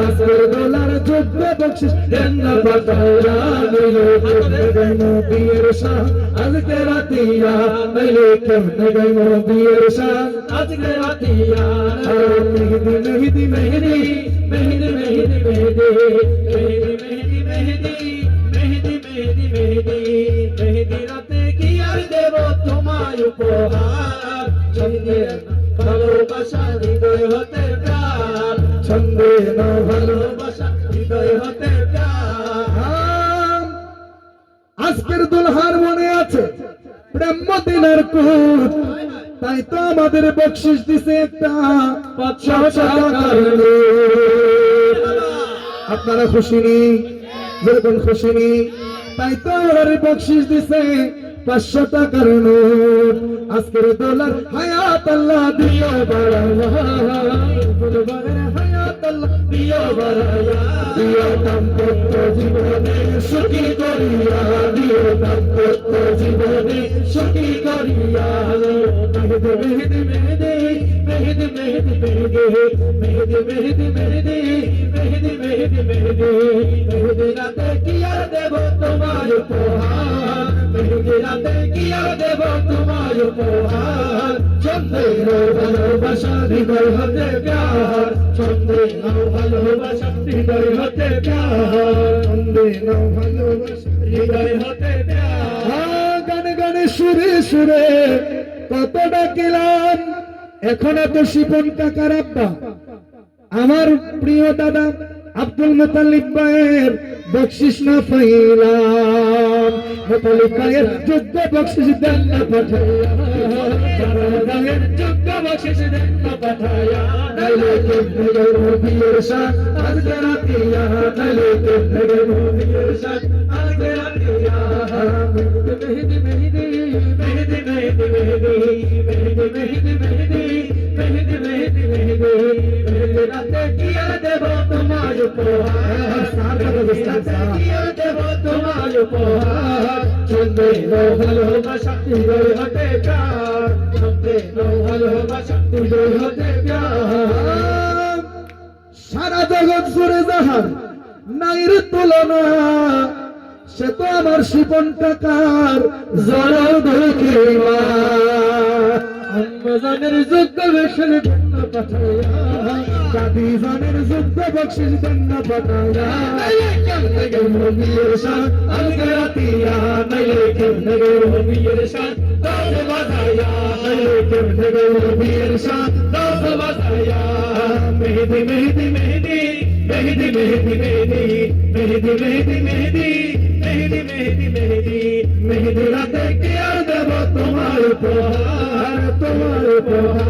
আজকের দোলার যোগ্য বকশিস দেন না পাঠাইয়া নইলে কেমনে গাইব বিয়ের শাহ আজকে রাতিয়া নইলে কেমনে গাইব বিয়ের শাহ আজকে রাতিয়া মেহেদি মেহেদি মেহেদি মেহেদি মেহেদি মেহেদি মেহেদি মেহেদি মেহেদি মেহেদি মেহেদি মেহেদি রাতে কি আর দেব তোমায় উপহার ছন্দে ভালোবাসা হৃদয় হতে প্রাণ ছন্দে না ভালোবাসা আজকের দুলহার মনে আছে? প্রেম কুট তাই তো আমাদের বকশিস দিছে একটা। আপনারা খুশি নি? যেরকম খুশি নি, তাই তো ওর বকশিস দিছে পাঁচশো টাকার নোট আজকের ডলার হায়াত আল্লাহ দিও বাড়াইয়া প্রিয় প্রিয় দাম্পত্য জীবনে সুখী করিয়া প্রিয় দাম্পত্য জীবনে সুখী তোমার চন্দ্রের ভালোবাসা হৃদয় হতে প্যার কত ডাকিলাম। এখন এত শিপন কাকার আব্বা। আমার প্রিয় দাদা আব্দুল মোতালিব ভাইয়ের বকশিস না পাইলাম। মোতালিব ভাইয়ের যোগ্য বকশিস দেন না ভাইয়ের বকশিস দেন না পাঠাইয়া নাইলে কেমনে গেল বিয়ের সাথ আজকে রাতিয়া নাইলে কেমনে গেল বিয়ের সাথ আজকে রাতিয়া মেহেদি মেহেদি মেহেদি মেহেদি মেহেদি মেহেদি মেহেদি মেহেদি মেহেদি মেহেদি মেহেদি মেহেদি রাতে কি আর দেব সারা জগৎ জুড়ে যাহার নাইর তুলনা, সে তো আমার শিপন টাকার জল দেখিবা অন্যজনের যোগ্য পাঠাইয়া দাদি জনের যোগ্য বকশিস জন্য পাঠাইয়া কেমনে গেল বিয়ের সাথ আজকে রাতিয়া নাইলে কেমনে গেল বিয়ের সাথ দশ বাজাইয়া নাইলে কেমনে গেল বিয়ের সাথ দশ বাজাইয়া মেহেদি মেহেদি মেহেদি মেহেদি মেহেদি মেহেদি মেহেদি মেহেদি মেহেদি মেহেদি মেহেদি মেহেদি মেহেদি রাতে কি আর দেব তোমার উপহার তোমার উপহার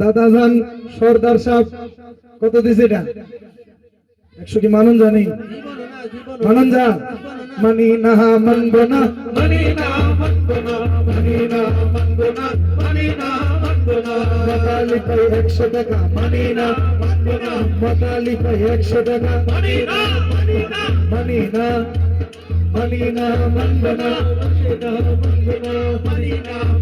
দাদা যান সর্দার সাহেব কত দিছে এটা? একশো কি মানুন জানি মানুন যা মানি না মানব না। মানি না মানব না মানি না মানব না মানি না মানব না। মতালি পাই একশো টাকা। মানি না মানব না। মতালি পাই একশো টাকা। মানি না মানি না। মানি না মানি মানব না। মানি না মানি না মানব না।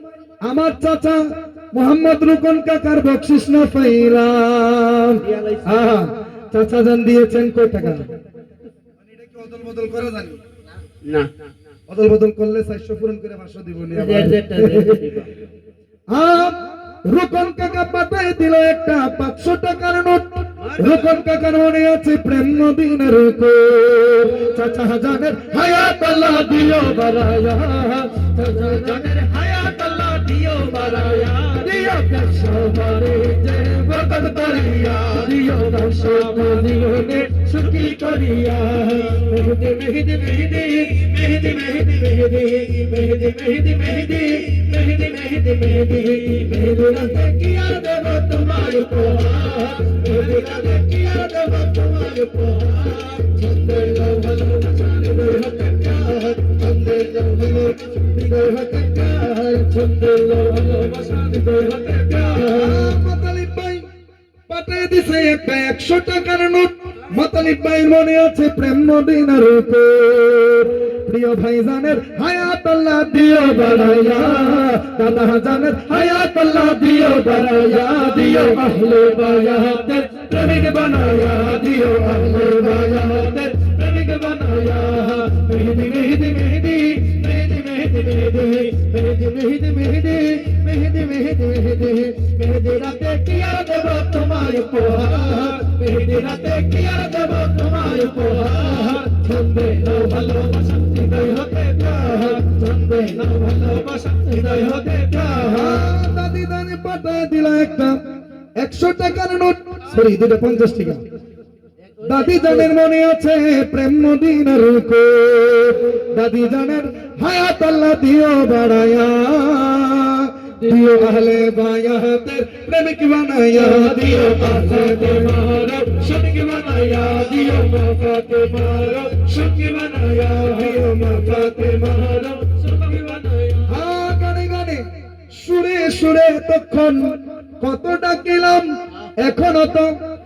আমার চাচা মোহাম্মদ রুকন কাকার বকশিস না পাইলাম চাচা যান দিয়েছেন কয় টাকা? অদল বদল করা জানি না। অদল বদল করলে চারশো পূরণ করে পাঁচশো দিব রুকন কাকা পাঠাই দিল একটা পাঁচশো টাকার নোট। রুকন কাকার মনে আছে প্রেম নদীনের চাচা জানের হায়াত আল্লাহ দিও চাচা জানের হায়াত সবারে যে বরকত করিয়া দিও দর্শক দিওনে সুখী করিয়া মেহেদি মেহেদি মেহেদি মেহেদি মেহেদি মেহেদি মেহেদি মেহেদি মেহেদি মেহেদি মেহেদি মেহেদি রাতে কিয়া দেব তোমার উপহার মেহেদি রাতে কিয়া দেব তোমার উপহার ছন্দের ভালো হৃদয় হতে প্যার ছন্দের ভালো হৃদয় হতে প্যার ছন্দের ভালো হৃদয় হতে একশো টাকার নোট মাতালি ভাই মনে আছে প্রেম মদিনার উপর প্রিয় ভাই জানের হায়াত আল্লাহ দিও বাড়াইয়া, দাদা জানের হায়াত আল্লাহ দিও বাড়াইয়া, দিও আহলে বায়াতের প্রেমিক বানায়া দিও আহলে বায়াতের প্রেমিক বানায়া মেহেদি মেহেদি মেহেদি একশো টাকার নোট সরি দুটো পঞ্চাশ টাকা দাদি জানের মনে আছে প্রেম মদিনার কোট দাদি জানের হায়াত আল্লাহ দিও বাড়ায়া। দিও আহলে বায়াতের প্রেমিক বানায়া। দিও পাশে মারো সঙ্গ বানায়া। দিও মাফাতে মারো সঙ্গ বানায়া। দিও মাফাতে মারো সঙ্গ বানায়া। হ্যাঁ গানে গানে। সুরে সুরে তখন কত ডাকিলাম এখনও তো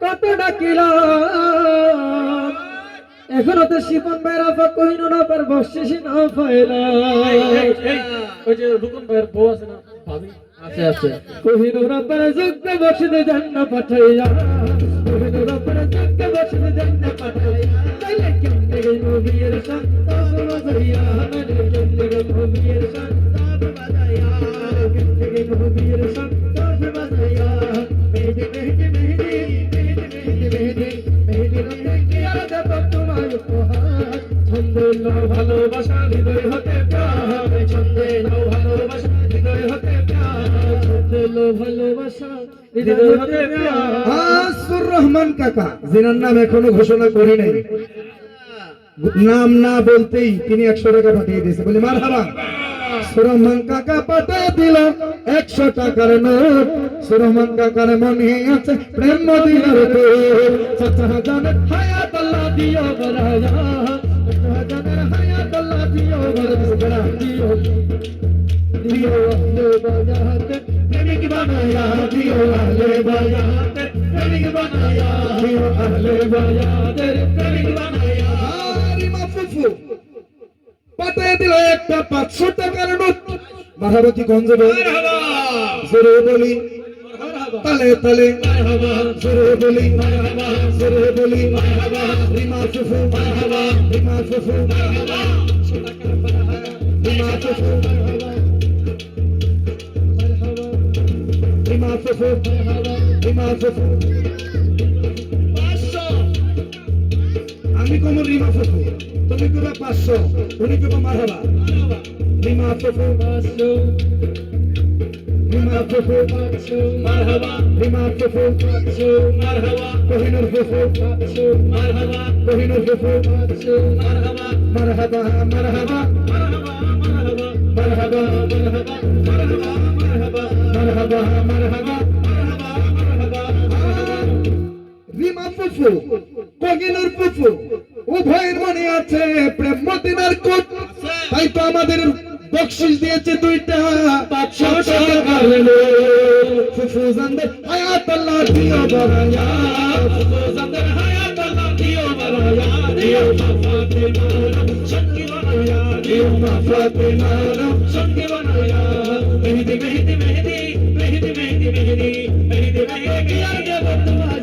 কত ডাকিলাম? এখনও তো শিপন ভাইয়ের আপা কহিনো না পার বসছিস না পাইলা ওই যে রুকন ভাইয়ের বউ আছে না ভাবি? আছে আছে। কহিনো না পার যোগ্য বসতে জান্ন পাঠাইয়া। কহিনো না পার যোগ্য আসুর রহমান কাকা যিনার নাম এখনও ঘোষণা করি নাই নাম না বলতেই তিনি একশো টাকা পাঠিয়ে দিয়েছে বলে মার হাবা সুরমান কাকা পাঠিয়ে দিল একশো টাকার নোট সুরমান কাকার মনে আছে প্রেম মদিনার চাচা জানের হায়াত আল্লাহ দিও বরায়া চাচা জানের হায়াত আল্লাহ দিও বরায়া দিও দিও আহলে नबी बनाया একটা 500 টাকার নোট গঞ্জে মারহাবা বলি তালে তালে মারহাবা জোরে বলি মারহাবা বলি মারহাবা রিমা ফুফু মারহাবা রিমা ফুফু রিমা ফুফু রিমা ফুফু আমি কম রিমা ফুফু। তুমি কবে পাঁচশো, উনি কবে মারহাবা। রিমা ফুফু পাঁচশো রিমা ফুফু পাঁচশো মারহাবা রিমা ফুফু পাঁচশো মারহাবা ফুফু পাঁচশো ফুফু, মারহাবা মারহাবা মারহাবা মারহাবা মারহাবা মারহাবা মারহাবা মারহাবা ফুফু কোহিনুর ফুফু উভয়ের মনে আছে প্রেম মদিনার কোট তাই তো আমাদের বকশিস দিয়েছে দুইটা হায়াত আল্লাহ দিও বারায়া হায়াত আল্লাহ দিও বারায়া দিও মাফাতে মারা সঙ্গী বানায়া ইউমা ফাতেমা নাম সঙ্গে বানায়া মেহেদি মেহেদি মেহেদি মেহেদি মেহেদি মেহেদি মেহেদি মেহেদি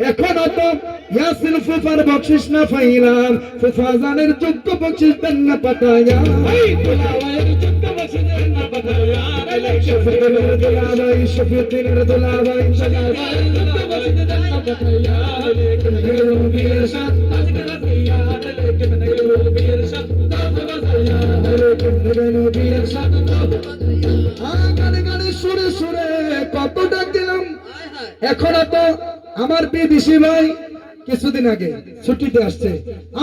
এখন তো ইয়াসিন ফুফার বকশিস না ফাইলাম ফুফা জানের যোগ্য বকশিস দেন না পাতায়া এই ফুফাওয়ের যোগ্য বকশিস দেন দেন না তো আমার বিদেশি ভাই, কিছুদিন আগে ছুটিতে আসছে।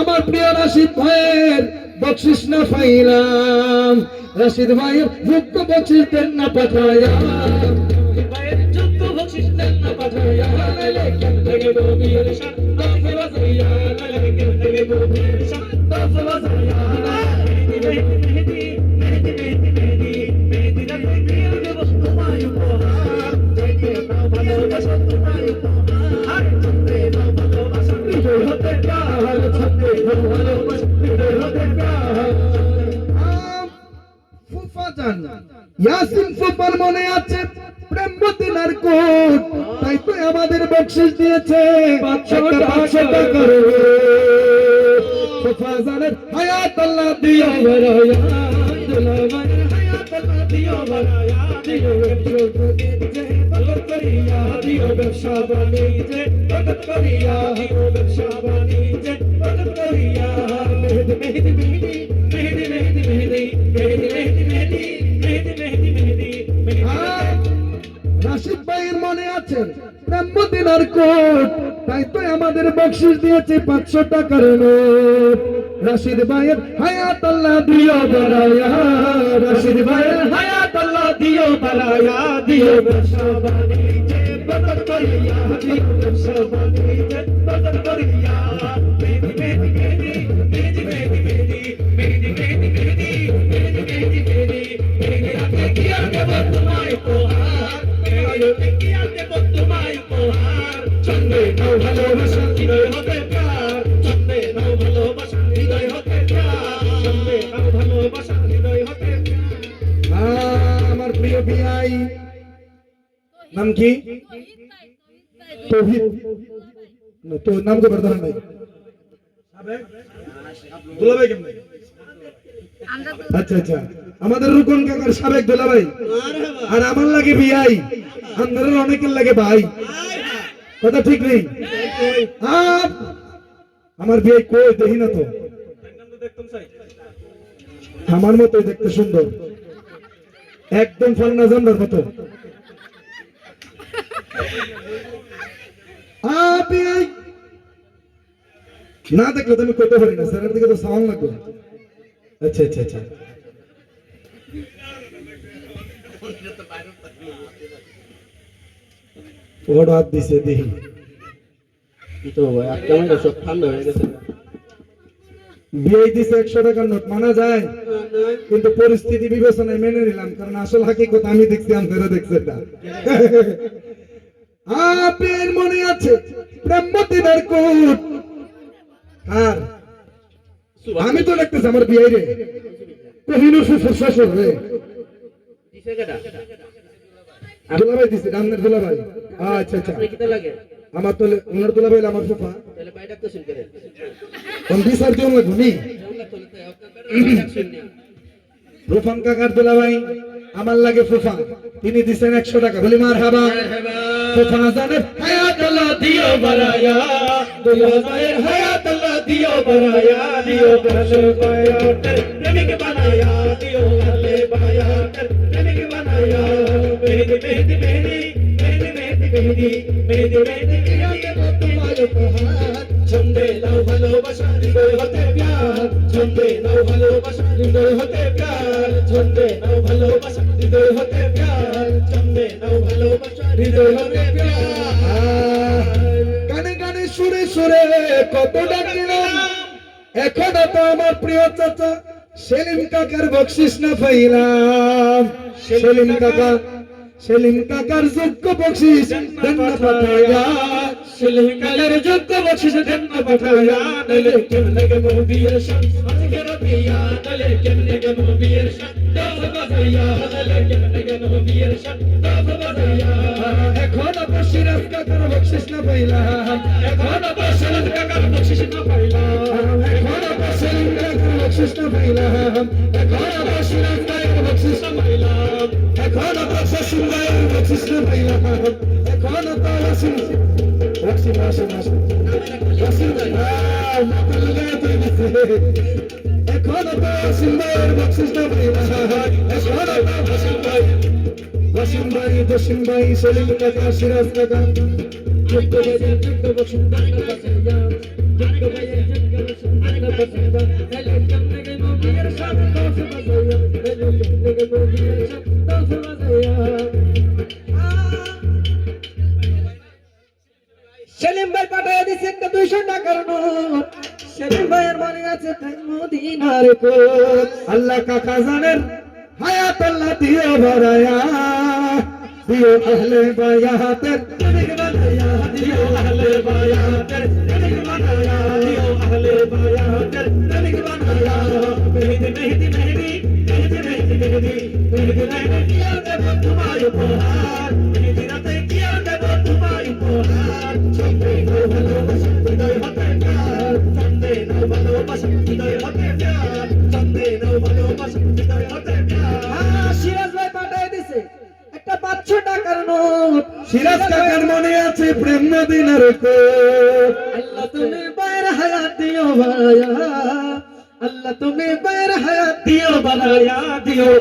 আমার প্রিয় রাশিদ ভাইয়ের বকশিস না পাইলাম। রাশিদ ভাইয়ের মুক্ত বকশিস দেন না পাঠায়া। ভাইয়ের যোগ্য মনে আছে? ব্রহ্মদিনার কোট তাই তো আমাদের বকশিস দিয়েছে পাঁচশো টাকার নোট। রাশিদ ভাইয়ের হায়াত আল্লাহ দিও বাড়ায়া, রশিদ ভাইয়ের হায়াত আল্লাহ দিও বাড়ায়া, দিও ব্যবসা যে বদর করিয়া, দিও ব্যবসা যে বদর করিয়া না, দুলাভাই কেমন? আচ্ছা আচ্ছা। আমাদের রুকন কাকার সাবেক দুলাভাই। আর আমার লাগে বিআই। আমাদের অনেকের লাগে ভাই। কথা ঠিক নেই? আপ, আমার বিয়ে কই? দেখি না তো। আমার মতো দেখতে সুন্দর। একদম ফান্না জামদার মতো। না দেখলে তো আমি করতে পারি না স্যারের দিকে তো সাউন্ড লাগবে। আচ্ছা আচ্ছা আচ্ছা। হাত দিছে দেখি। তো ভাই সব ঠান্ডা হয়ে গেছে। বিয়ে দিছে একশো টাকার নোট মানা যায়। কিন্তু পরিস্থিতি বিবেচনায় মেনে নিলাম কারণ আসল হাকিকত আমি দেখছি আপনারা দেখছে আপনার মনে আছে? ব্রহ্মদিনের কোট আর আমি তো দেখতেছি আমার বিয়ে রে কহিনুর শ্বশুর শ্বশুর রে। দুলাভাই দিছে রামনের দুলাভাই। আচ্ছা আচ্ছা। আমার তো ওনার দুলাভাই আমার সোফা কোন বিচার দিও না ঘুমি। রুফান কাকার দুলাভাই আমার লাগে ফুফা। তিনি দিছেন একশো টাকা। বলি মার হাবা प्यार ہلو लो हलो ہوتے پیار झोले দোলতে গানে গানে সুরে সুরে কত ডাকলাম এখনও তো আমার প্রিয় চাচা সেলিম কাকার বকশিস না পাইলাম সেলিম কাকা সেলিম কাকার যোগ্য শরৎ কাকার বকশিস না পাইলাম এখন আবার শরৎ কাকার বকশিস না পাইলাম এখন আবার শরৎ কাকার বকশিস না পাইলাম এখন আবার শরৎ কাকার বকশিস না পাইলাম এখন আবার শশুর গায়ের বকশিস না পাইলাম এখন আবার আসুন আসুন আসুন আসুন এখন আবার সিন্দার বকশিস না পাইলাম এখন আবার সিন্দার ওয়াসিম ভাই জসিম ভাই সলিম কাকা, সিরাজ কাকা। যুক্ত বাজার যুক্ত বসুন সেলিম ভাই পাঠাইয়া দিছে একটা দুইশো টাকার নোট। সেলিম ভাইয়ের মনে আছে মদিনার কোট। আল্লাহ কাকা জানেন, হায়াত আল্লাহ দিয়ে ভরায়া। দিও আহলে বায়াতের তনিক বানায়া দিও আহলে বায়াতের তনিক বানায়া দিও আহলে বায়াতের তনিক বানায়া মেহেদি মেহেদি মেহেদি মেহেদি মেহেদি মেহেদি মেহেদি মেহেদি কিয়া দেব তোমায় উপহার মেহেদি রাতে কিয়া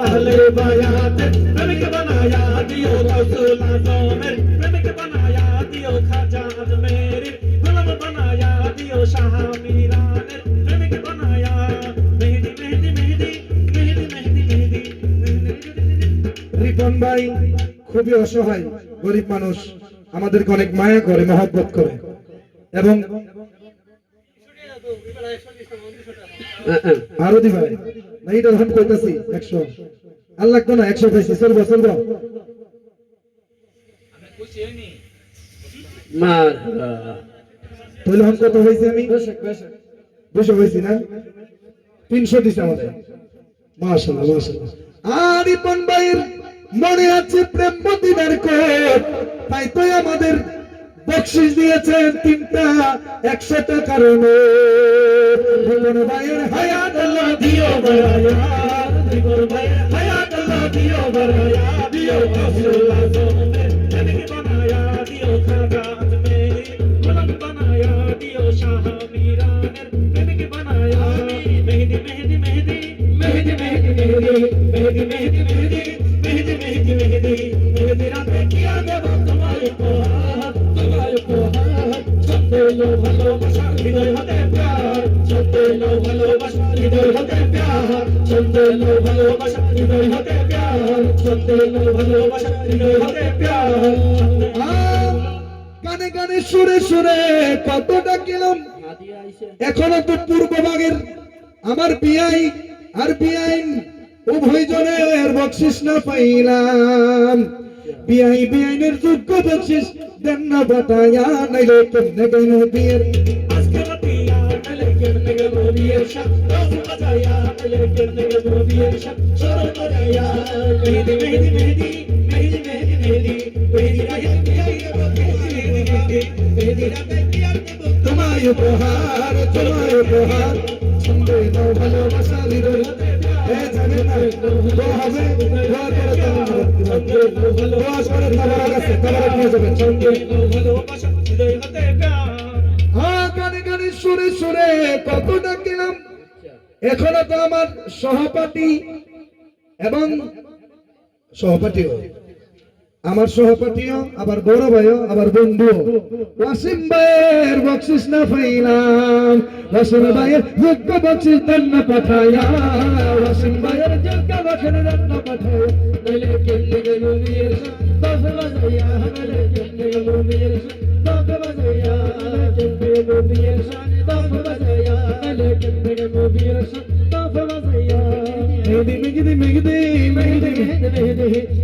अहले बायात प्रेमिक बनाया दियो रसूल आजमेर प्रेमिक बनाया दियो खाजा अजमेरी गुलाम बनाया दियो शाह मीरानेर प्रेमिक बनाया मेहदी मेहदी मेहदी मेहदी मेहदी मेहदी রিপন ভাই খুবই অসহায় গরিব মানুষ আমাদেরকে অনেক মায়া করে মহব্বত করে এবং আরো দি ভাই না এটা ধন কইতাছি একশো আর লাগতো না একশো পাইছি চলবো চলবো কত আমি দুশো হয়েছি না তিনশো দিছে আমাদের মাসাল্লাহ আর ইপন ভাইয়ের মনে আছে প্রেম মদিনার তাই তো আমাদের বকশিস দিয়েছেন তিনটা একশো টাকার নোট ভাইয়ের হায়াত দিও ভাইয়ের दियो बनाया दियो रसूल आजमेर प्रेमिक बनाया दियो खाजा अजमेरी गुलाम बनाया दियो शाह मीरानेर प्रेमिक बनाया मेहदी मेहदी मेहदी मेहदी मेहदी मेहदी मेहदी मेहदी मेहदी मेहदी मेहदी मेहदी मेहदी राते किया देव तुम्हारे उपहार तुम्हारे उपहार সত্যি লো ভালোবাসা হৃদয় হতে প্যার সত্যি লো ভালোবাসা হৃদয় হতে প্যার সত্যি লো ভালোবাসা হৃদয় হতে গানে গানে সুরে সুরে কত ডাকিলাম এখনও তো পূর্বভাগের আমার বিআই আর বিআইন উভয় জনের বকশিস না পাইলাম। বিআই বিআইনের যোগ্য বকশিস দেন না বাটায়া নাইলে কেমনে গেল বিয়ের। আজকে রাতিয়া মেলে কেমনে গেল বিয়ের সাথ কেমনে গেল বিয়ের সাথ সরল বাজায়া মেহেদি মেহেদি মেহেদি মেহেদি মেহেদি মেহেদি। মেহেদি রাতে বিয়াই দেব মেহেদি। মেহেদি রাতে বিয়াই দেব তোমায় উপহার তোমায় উপহার। ছন্দে দাও ভালোবাসা হৃদয় এ জানে না দোয়া হবে। দোয়া করে তাবার দোয়া করে তাবার কাছে তাবার নিয়ে যাবেন ছন্দে ভালোবাসা হৃদয় হতে প্যার হ্যাঁ গানে গানে সুরে সুরে কত ডাকিলাম এখনও তো আমার সহপাঠী এবং সহপাঠীও, আমার সহপাঠীও, আবার বড় ভাইও আবার বন্ধু ওয়াসিম ভাইয়ের বকশিস না পাইলাম, ওয়াসিম ভাইয়ের যোগ্য বকশিস দেন না পাঠাইয়া ওয়াসিম ভাইয়ের যোগ্য বকশিস দেন না বাজাইয়া మిగిది మిగిది మిగిది మిగిది